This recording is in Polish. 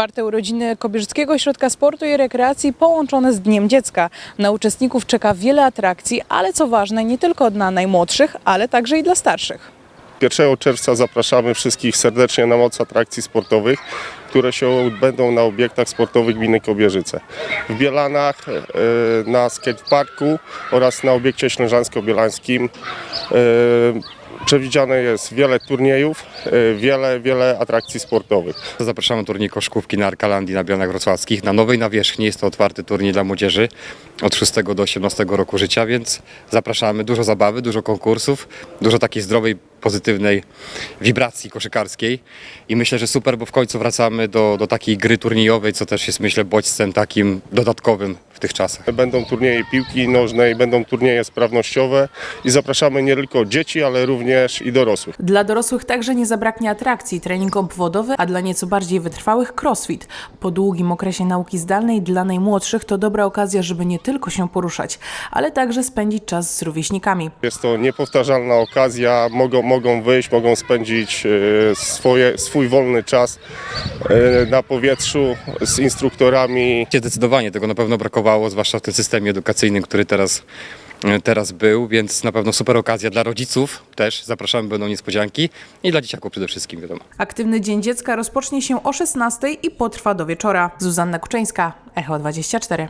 Czwarte urodziny Kobierzyckiego Ośrodka Sportu i Rekreacji połączone z Dniem Dziecka. Na uczestników czeka wiele atrakcji, ale co ważne, nie tylko dla najmłodszych, ale także i dla starszych. 1 czerwca zapraszamy wszystkich serdecznie na moc atrakcji sportowych, które się odbędą na obiektach sportowych gminy Kobierzyce. W Bielanach, e, na skateparku oraz na obiekcie ślężańsko-bielańskim e, przewidziane jest wiele turniejów, e, wiele, wiele atrakcji sportowych. Zapraszamy turniej koszkówki na Arkalandii na Bielanach Wrocławskich. Na nowej nawierzchni jest to otwarty turniej dla młodzieży od 6 do 18 roku życia, więc zapraszamy. Dużo zabawy, dużo konkursów, dużo takiej zdrowej, pozytywnej wibracji koszykarskiej i myślę, że super, bo w końcu wracamy do, do takiej gry turniejowej, co też jest myślę bodźcem takim dodatkowym w tych czasach. Będą turnieje piłki nożnej, będą turnieje sprawnościowe i zapraszamy nie tylko dzieci, ale również i dorosłych. Dla dorosłych także nie zabraknie atrakcji, trening obwodowy, a dla nieco bardziej wytrwałych crossfit. Po długim okresie nauki zdalnej dla najmłodszych to dobra okazja, żeby nie tylko się poruszać, ale także spędzić czas z rówieśnikami. Jest to niepowtarzalna okazja, mogą, mogą wyjść, mogą spędzić e, swoje, swój wolny czas e, na powietrzu z instruktorami. Zdecydowanie tego na pewno brakowało, zwłaszcza w tym systemie edukacyjnym, który teraz, teraz był, więc na pewno super okazja dla rodziców też. Zapraszamy, będą niespodzianki i dla dzieciaków przede wszystkim, wiadomo. Aktywny Dzień Dziecka rozpocznie się o 16 i potrwa do wieczora. Zuzanna Kuczyńska, Echo 24.